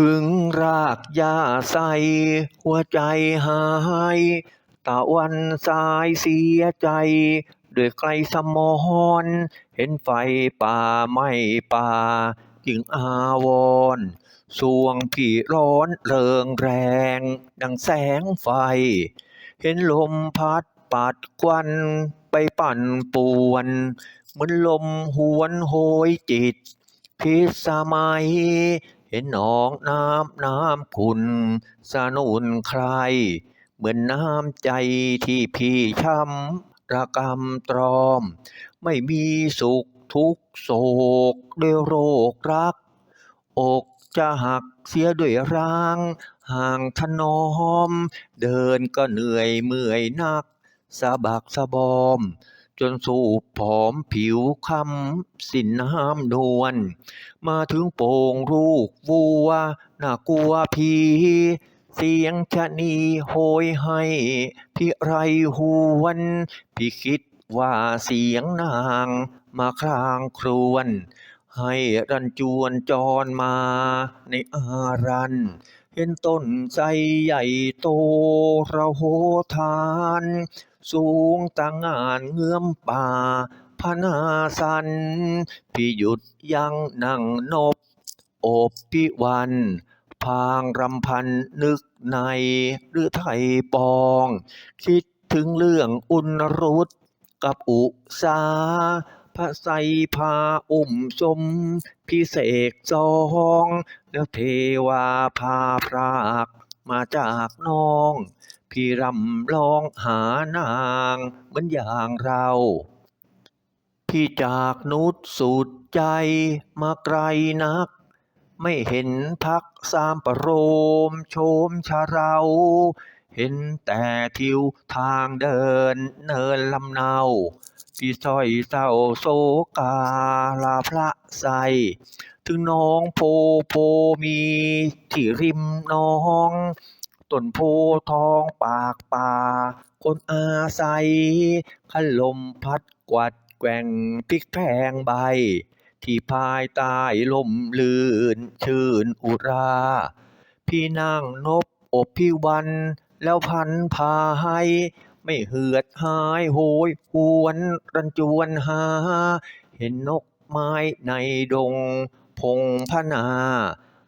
ถึงรากหญ้าใส หัวใจหายตะวันสายเสียใจ ด้วยไกลสมรเห็นไฟป่าไม้ป่า จึงอาวรสวงพี่ร้อนเริงแรง ดังแสงไฟ เห็นลมพัดปัดควันไปปั่นป่วน เหมือนลมหวนโหยจิต พิสมัย เห็นหนองน้ำน้ำขุนสนุนใคร เหมือนน้ำใจที่พี่ช้ำระกำตรอม ไม่มีสุขทุกโศกด้วยโรครัก อกจะหักเสียด้วยร้าง ห่างถนอม เดินก็เหนื่อยเมื่อยนักสะบักสะบอม จนสูบผอมผิวคำสินน้ำนวลมาถึงโป่งลูกวัวน่ากลัวพีเสียงชะนีโหยให้พี่ไรหวนพี่คิดว่าเสียงนางมาครางครวน ให้รันจวนจรมาในอารัน เห็นต้นไทรใหญ่โตระโหฐาน สูงต่างงานเงื้อมป่าพนาสัน พี่หยุดยังนั่งนบ โอบพิวัน พางรำพันนึกในหรือไทยปอง คิดถึงเรื่องอุณรุตกับอุสาพระไสพาอุ้มสมพิเศษสอง แล้วเทวาพาพรากมาจากน้อง พี่รำลองหานางเหมือนอย่างเรา พี่จากนุษสุดใจมาไกลนัก ไม่เห็นพักสามประโรมโชมชาเรา เห็นแต่ทิวทางเดินเนินลำเนาพี่สร้อยเศร้าโศกาลาพระใสถึงน้องโพโพมีที่ริมน้อง ต้นโพทองปากป่า คนอาศัยขันลมพัดกวัดแกว่งพลิกแพงใบ ที่ภายใต้ลมลื่นชื่นอุรา พี่นั่งนบอบพี่วัน แล้วพันพายไม่เหือดหายโหยหวนรันจวนหา เห็นนกไม้ในดง พงพนา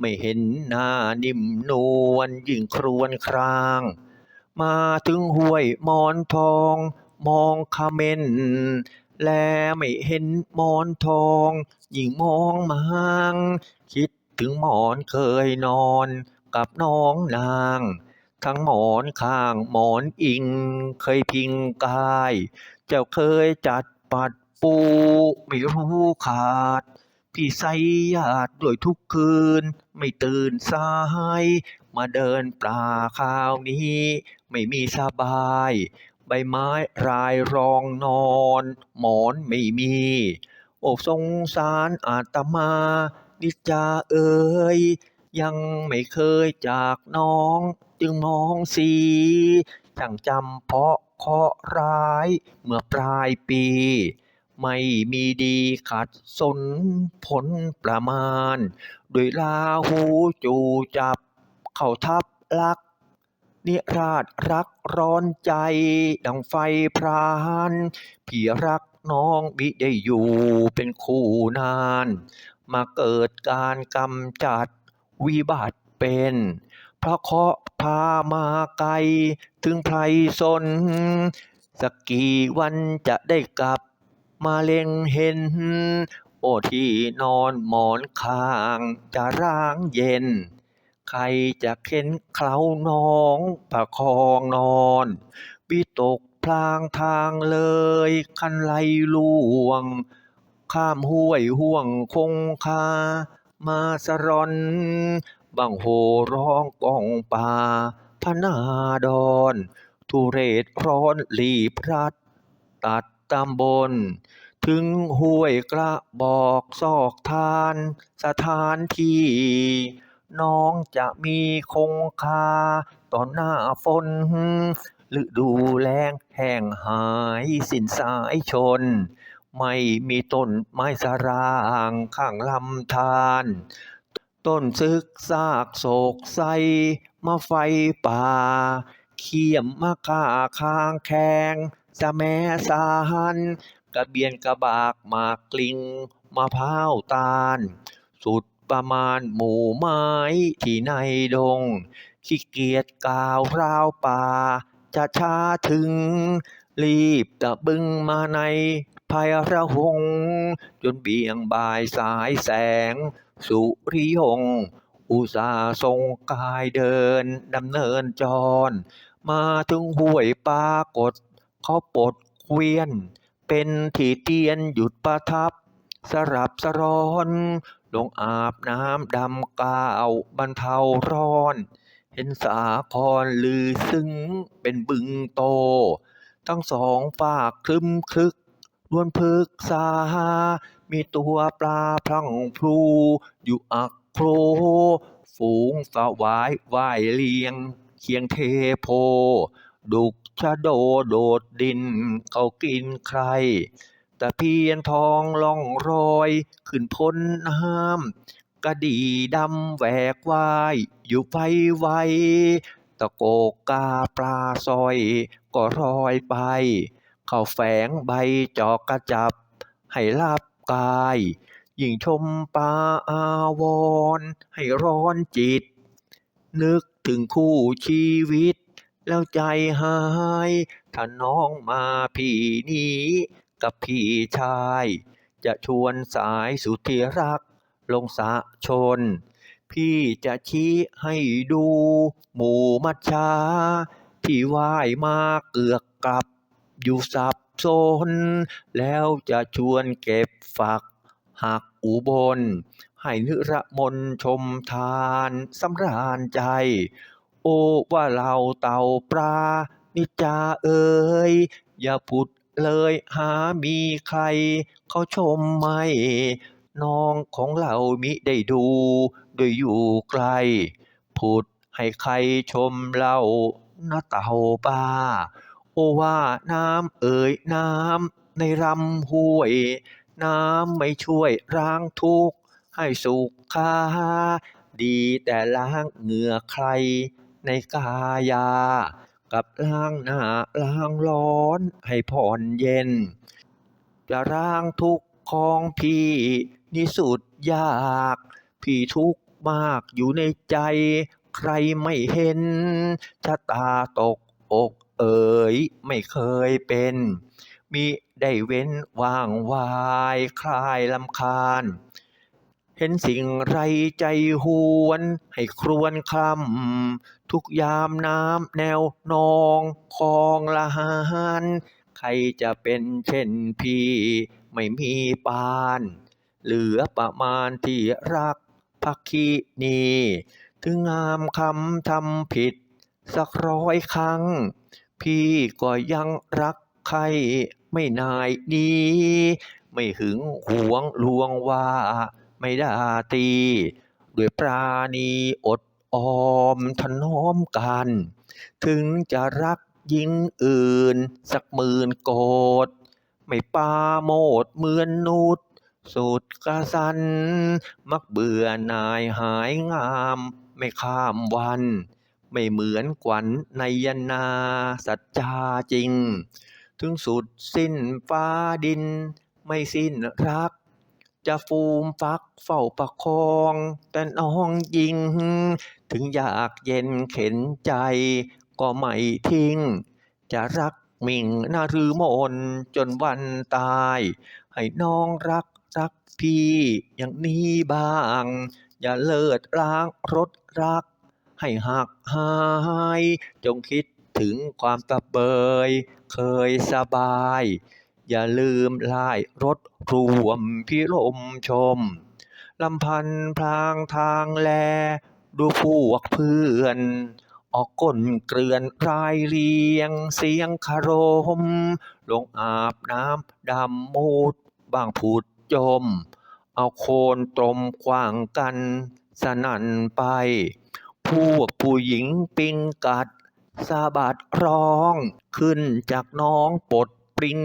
ไม่เห็นหน้านิ่มนวลยิ่งครวนคราง มาถึงห้วยมอนทอง มองคาเมนแลไม่เห็นมอนทอง ยิ่งมองมางคิดถึงหมอนเคยนอนกับน้องนาง ทั้งหมอนข้างหมอนอิง เคยพิงกาย เจ้าเคยจัดปัดปูไม่รู้ขาด พี่ใส่ญาติด้วยทุกคืน ไม่ตื่นสาย มาเดินป่าคราวนี้ ไม่มีสบาย ใบไม้รายรองนอน หมอนไม่มี โอ้สงสารอาตมานิจาเอ๋ยยังไม่เคยจากน้อง จึงมองสีช่างจำเพาะเคราะห์ร้ายเมื่อปลายปี ไม่มีดีขัดสนผลประมาณ ด้วยลาหูจูจับ เข้าทับลัก นิราชรักร้อนใจ ดังไฟพรานพี่รักน้องมิได้อยู่เป็นคู่นาน มาเกิดการกำจัดวิบัติเป็นพระเคาะพามาไกล ถึงไพรสนสักกี่วันจะได้กลับ มาเล็งเห็น โอ้ที่นอนหมอนข้างจะร้างเย็น ใครจะเข็นเคล้าน้องประคองนอนวิตกพลางทางเลยคันไหลล่วง ข้ามห้วยห่วงคงคา มาสรอนบังโหร้องกองป่าพนาดอน ทุเรศร้อนรีบรัดตัด ตำบล ถึงห้วยกระบอกซอกทาน สถานที่ น้องจะมีคงคาตอนหน้าฝนฤดูแล้งแห้งหายสินสายชน ไม่มีต้นไม้สรางข้างลำธารต้นซึกซากโศกไซมาไฟป่า เขียมมาฆ่าคางแขง สะแมสารกระเบียนกระบากหมากกลิงมะพร้าวตาล สุดประมาณหมู่ไม้ที่ในดง ขี้เกียจกล่าวราวป่า จะช้าถึง รีบตะบึงมาในภายระหง จนเบี่ยงบ่ายสายแสง สุริยง อุตสาทรงกายเดินดำเนินจร มาถึงห้วยปรากฏ เขาปลดเกวียน เป็นที่เตียนหยุดประทับสรับสร้อนลงอาบน้ำดำกาวบรรเทาร้อน เห็นสาครลือซึ้งเป็นบึงโต ทั้งสองฝากคลึมคลึกล้วนพึกษา มีตัวปลาพลังพลูอยู่อักโครฝูงสวายว่ายเลียง เคียงเทโพ ดุกชะโดโดดดิน เขากินใคร แต่เพียนทองล่องรอย ขึ้นพ้นน้ำกระดีดำแหวกวาย อยู่ไฟไวตะโกกกาปลาซอย ก็รอยไป เข้าแฝงใบจอกกระจับ ให้ลับกายยิ่งชมปลาอาวร ให้ร้อนจิต นึกถึงคู่ชีวิต แล้วใจหาย ถ้าน้องมาพี่นี้กับพี่ชาย จะชวนสายสุดที่รักลงสะชน พี่จะชี้ให้ดู หมู่มัจฉาที่ว่ายมาเกือกกลับ อยู่สับสนแล้วจะชวนเก็บฝัก หักอุบล ให้นิรมนชมทานสำราญใจ อ้ว่าเราเต่าปลานิจาเอ่ยอย่าผุดเลยหามีใคร เขาชมไหม น้องของเรามิได้ดูด้วยอยู่ไกลผุดให้ใครชมเรานะเต่าปลาโอ้ว่าน้ำเอ่ยน้ำในลำห้วย น้ำไม่ช่วยล้างทุกข์ให้สุขคาดีแต่ล้างเหงื่อใคร ในกายา กับล้างหน้าล้างร้อนให้ผ่อนเย็น จะล้างทุกข์ของพี่นี่สุดยาก พี่ทุกข์มากอยู่ในใจ ใครไม่เห็นชะตาตกอกเอ๋ยไม่เคยเป็น มิได้เว้นว่างวายคลายลำคาญ เห็นสิ่งไรใจหวน ให้ครวนคลำทุกยามน้ำแนวนองคลองละหานใครจะเป็นเช่นพี่ ไม่มีปาน เหลือประมาณที่รักภักคีนีถึงงามคำทำผิด สักร้อยครั้ง พี่ก็ยังรักใครไม่นายหนี้ไม่หึงหวงลวงว่า ไม่ด่าตีด้วยปราณีอดออมถนอมกัน ถึงจะรักหญิงอื่น สักหมื่นโกดไม่ปาโมดเหมือนนุษสุดกระสัน มักเบื่อนายหายงาม ไม่ข้ามวัน ไม่เหมือนขวัญในยนาสัจจาจริง ถึงสุดสิ้นฟ้าดิน ไม่สิ้นรัก จะฟูมฟักเฝ้าประคอง แต่น้องยิง ถึงอยากเย็นเข็นใจ ก็ไม่ทิ้ง จะรักมิ่งนารือมนจนวันตาย ให้น้องรักรักพี่อย่างนี้บ้าง อย่าเลิดล้างรถรัก ให้หักหาย จงคิดถึงความตะเบย เคยสบาย อย่าลืมลายรถรวมพิรมชมลำพันพลางทางแล ดูพวกเพื่อน ออกก้นเกลื่อนรายเรียงเสียงคารม ลงอาบน้ำดำมูดบางผุดจม เอาโคนตรมขวางกันสนั่นไป พวกผู้หญิงปิงกัดสะบัดร้องขึ้นจากน้องปด ปริง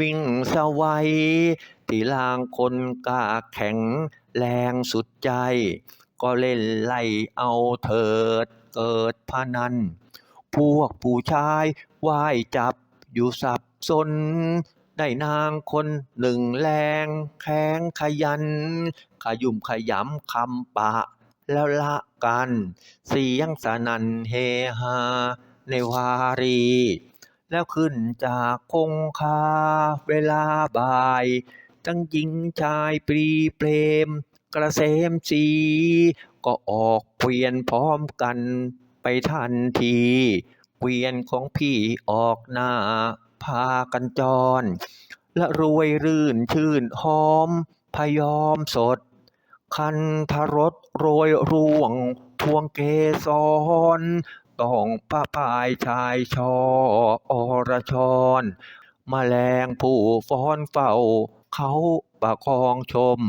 วิ่งสวัยที่ลางคนกล้าแข็งแรงสุดใจ ก็เล่นไล่เอาเถิดเกิดพนัน พวกผู้ชายว่ายจับอยู่สับสน ได้นางคนหนึ่งแรงแข็งขยัน ขยุ่มขยำคำปะแล้วละกัน เสียงสนันเฮฮาในวารี แล้วขึ้นจากคงคาเวลาบ่าย ทั้งหญิงชายปรีเปรม กระเซมสี ก็ออกเกวียนพร้อมกันไปทันที เกวียนของพี่ออกหน้า พากันจร และรวยรื่นชื่นหอม พยอมสด คันทรสโรยร่วงทวงเกสร ต้องป้าพายชายชออรชรแมลงผู้ฟ้อนเฝ้า เขาประคองชม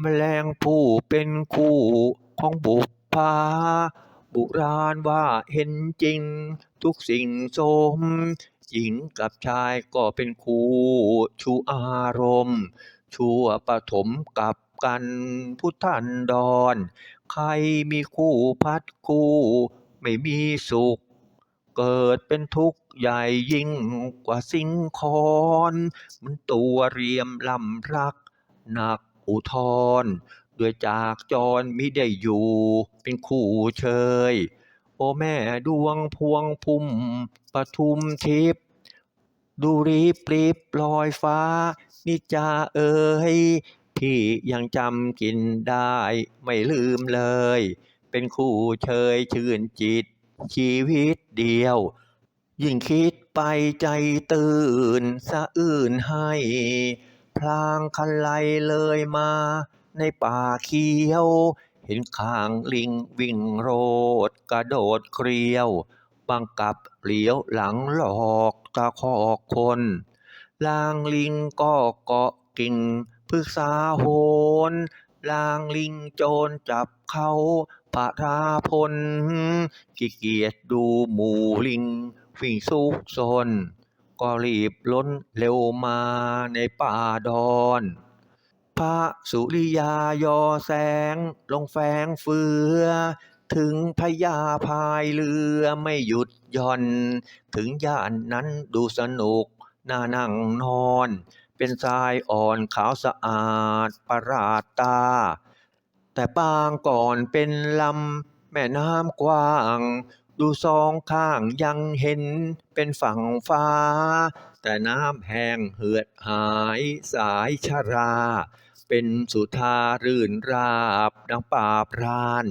แมลงผู้เป็นคู่ของบุปผาบุราณว่าเห็นจริง ทุกสิ่งสม หญิงกับชายก็เป็นคู่ชูอารมณ์ ชั่วปฐมกับกันพุทธันดร ใครมีคู่พัดคู่ ไม่มีสุข เกิดเป็นทุกข์ใหญ่ยิ่งกว่าสิงคอนมันตัวเรียมลำรักหนักอุทธรด้วยจากจรมิได้อยู่เป็นคู่เชย โอแม่ดวงพวงพุ่มปทุมทิพย์ดูรีปรีบลอยฟ้า นิจาเอ๋ยพี่ยังจำกินได้ไม่ลืมเลย เป็นคู่เชยชื่นจิต ชีวิตเดียว ยิ่งคิดไปใจตื่น สะอื้นให้ พลางคันไลเลยมา ในป่าเขียว เห็นข้างลิงวิ่งโรดกระโดดเกลียว บังกับเหลียวหลังหลอกตะคอกคนลางลิงก็เกาะกิ่งพึกษาโหนลางลิงโจรจับเขา พระราพลขี้เกียจดูหมู่ลิงวิ่งซุกซนก็รีบล้นเร็วมาในป่าดอน พระสุริยายอแสงลงแฝงเฟือ ถึงพญาพายเรือไม่หยุดย่อน ถึงย่านนั้นดูสนุกน่านั่งนอน เป็นทรายอ่อนขาวสะอาดประหลาดตา แต่ปางก่อนเป็นลำแม่น้ำกว้าง ดูสองข้างยังเห็นเป็นฝั่งฟ้า แต่น้ำแห้งเหือดหายสายชรา เป็นสุธารื่นราบดังป่าพราน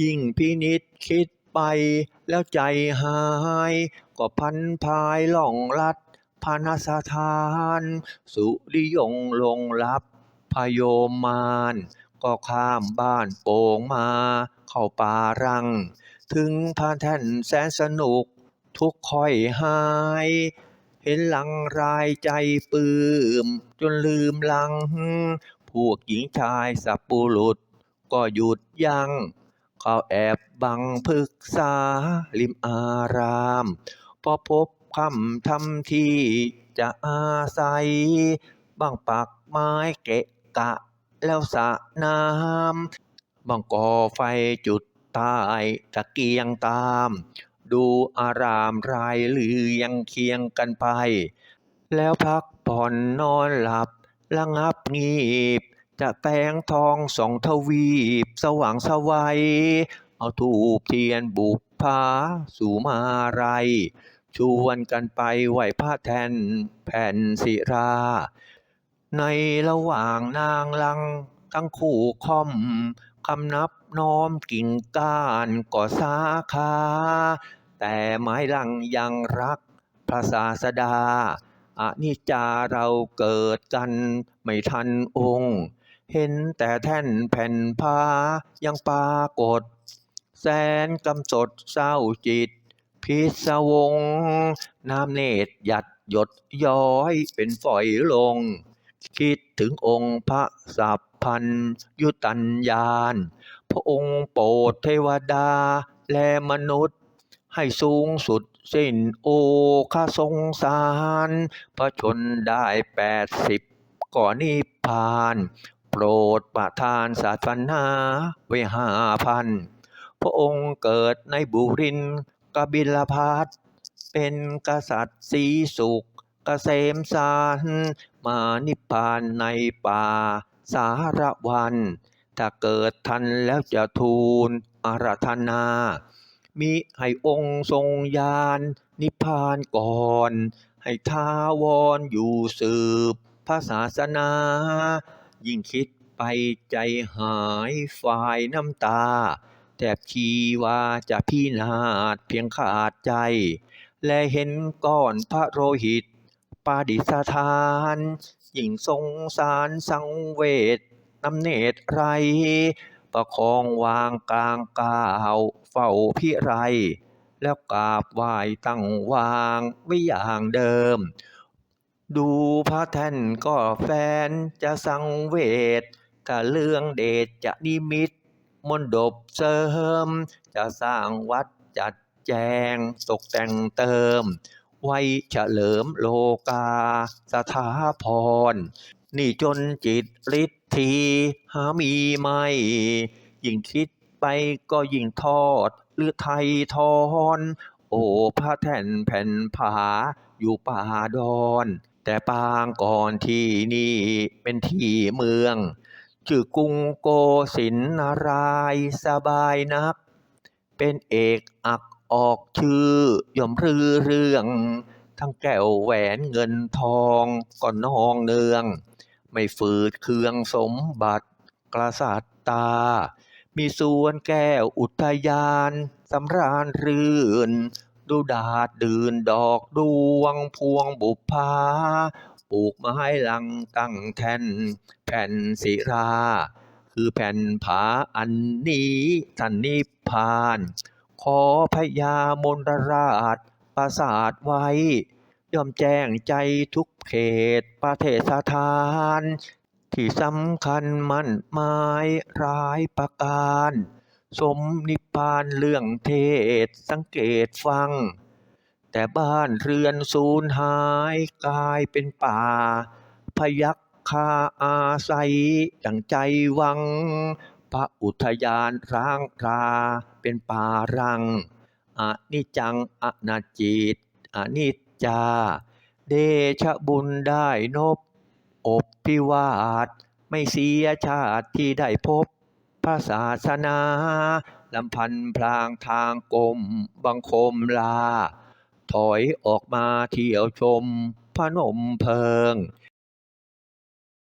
ยิ่งพินิษคิดไปแล้วใจหาย ก็พันพายล่องลัดพานาสถาน สุริยงลงรับพโยมาน ก็ข้ามบ้านโป่งมา เข้าป่ารัง ถึงพานแท่นแสนสนุก ทุกข์ค่อยหาย เห็นหลังรายใจปลื้ม จนลืมหลัง พวกหญิงชายสับปุรุษ ก็หยุดยัง้งเขาแอบบังพึกษาริมอาราม พอพบคำทำที่จะอาศัยบางปักไม้เกะกะ แล้วสระน้ำบางก่อไฟจุดใต้ตะเกียงตาม ดูอารามรายเรียงเคียงกันไป แล้วพักผ่อนนอนหลับระงับงีบ จะแตงทองสองทวีป สว่างสวัยเอาถูกเทียนบุปผาสู่มาไรชวนกันไปไหว้พระแทนแผ่นศิรา ในระหว่างนางลัง ทั้งคู่ค่อม คำนับน้อมกิ่งก้านก็สาขา แต่ไม้ลังยังรักพระศาสดาอานิจจาเราเกิดกันไม่ทันองค์ เห็นแต่แท่นแผ่นผ้ายังปรากฏ แสนกำสดเศร้าจิต พิศวง น้ำเนตรหยัดหยดย้อยเป็นฝอยลง คิดถึงองค์พระสัพพันยุตัญญาณ พระองค์โปรดเทวดาและมนุษย์ ให้สูงสุดสิ้นโอคาสงสาร พระชนได้แปดสิบก่อนนิพพาน โปรดประทานศาสนาไว้ห้าพัน พระองค์เกิดในบุรินกบิลพัทเป็นกษัตริย์ศรีสุข กษมสารมานิพพานในป่า สารวัน ถ้าเกิดทันแล้วจะทูลอาราธนา มิให้องค์ทรงยานนิพพานก่อน ให้ท้าวรอยู่สืบพระศาสนา ยิ่งคิดไปใจหายฝ่ายน้ำตา แทบชีว่าจะพินาศเพียงขาดใจ และเห็นก้อนพระโรหิต ปาดิสถานยิ่งทรงสารสังเวชน้ำเนตรไร ประคองวางกลางกาวเฝ้าพิไร แล้วกราบไหว้ตั้งวางไว้อย่างเดิม ดูพระแท่นก็แฟนจะสังเวชถ้าเรื่องเดชจะนิมิตมนดบเสริม จะสร้างวัดจัดแจงตกแต่งเติม ไว้เฉลิมโลกา สถาพร นี่จนจิตฤทธีหามีไม่ ยิ่งคิดไปก็ยิ่งทอด หรือไทยทอน โอ้พระแท่นแผ่นผา อยู่ป่าดอน แต่ปางก่อนที่นี่เป็นที่เมือง ชื่อกรุงโกสินนารายสบายนัก เป็นเอกอัก ออกชื่อย่อมรือเรื่อง ทั้งแก้วแหวนเงินทองก็นองเนือง ไม่ฝืดเคืองสมบัติกริย์ตา มีส่วนแก้วอุทยานสำราญรื่น ดูดาดดื่นดอกดวงพวงบุพาปลูกไม้ลังตั้งแท่นแผ่นศิรา คือแผ่นผาอันนี้ท่านนิพพาน ขอพญามนราชประสาทไว้ ย่อมแจ้งใจทุกเขตประเทศทาน ที่สำคัญมั่นหมายร้ายประการ สมนิพพานเรื่องเทศสังเกตฟัง แต่บ้านเรือนสูญหายกลายเป็นป่า พยัคาอาศัยดังใจวัง พระอุทยานร้างรา เป็นปารังอนิจังอนัจจิตอนิจจา เดชะบุญได้นบ อบพิวาทไม่เสียชาติที่ได้พบพระศาสนาลำพันพลางทางกลมบังคมลา ถอยออกมาเที่ยวชมพระนมเพลิง